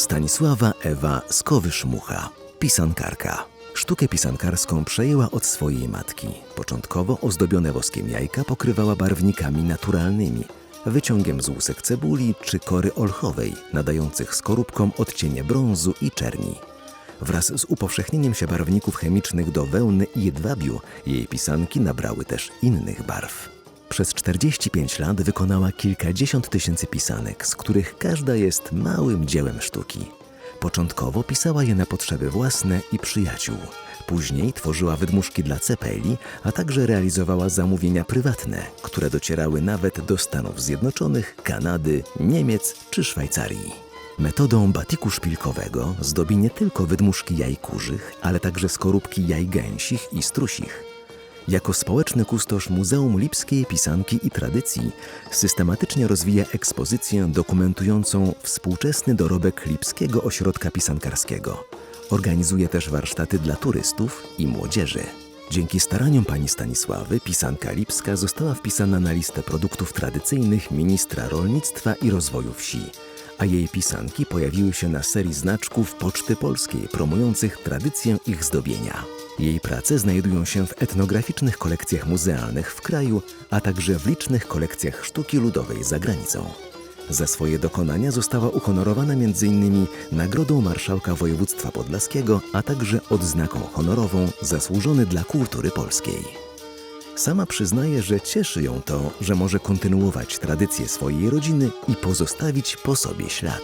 Stanisława Ewa Skowysz-Mucha, pisankarka. Sztukę pisankarską przejęła od swojej matki. Początkowo ozdobione woskiem jajka pokrywała barwnikami naturalnymi, wyciągiem z łusek cebuli czy kory olchowej, nadających skorupkom odcienie brązu i czerni. Wraz z upowszechnieniem się barwników chemicznych do wełny i jedwabiu, jej pisanki nabrały też innych barw. Przez 45 lat wykonała kilkadziesiąt tysięcy pisanek, z których każda jest małym dziełem sztuki. Początkowo pisała je na potrzeby własne i przyjaciół. Później tworzyła wydmuszki dla cepeli, a także realizowała zamówienia prywatne, które docierały nawet do Stanów Zjednoczonych, Kanady, Niemiec czy Szwajcarii. Metodą batiku szpilkowego zdobi nie tylko wydmuszki jaj kurzych, ale także skorupki jaj gęsich i strusich. Jako społeczny kustosz Muzeum Lipskiej Pisanki i Tradycji systematycznie rozwija ekspozycję dokumentującą współczesny dorobek Lipskiego Ośrodka Pisankarskiego. Organizuje też warsztaty dla turystów i młodzieży. Dzięki staraniom pani Stanisławy pisanka lipska została wpisana na listę produktów tradycyjnych ministra rolnictwa i rozwoju wsi, a jej pisanki pojawiły się na serii znaczków Poczty Polskiej promujących tradycję ich zdobienia. Jej prace znajdują się w etnograficznych kolekcjach muzealnych w kraju, a także w licznych kolekcjach sztuki ludowej za granicą. Za swoje dokonania została uhonorowana m.in. Nagrodą Marszałka Województwa Podlaskiego, a także odznaką honorową Zasłużony dla Kultury Polskiej. Sama przyznaje, że cieszy ją to, że może kontynuować tradycje swojej rodziny i pozostawić po sobie ślad.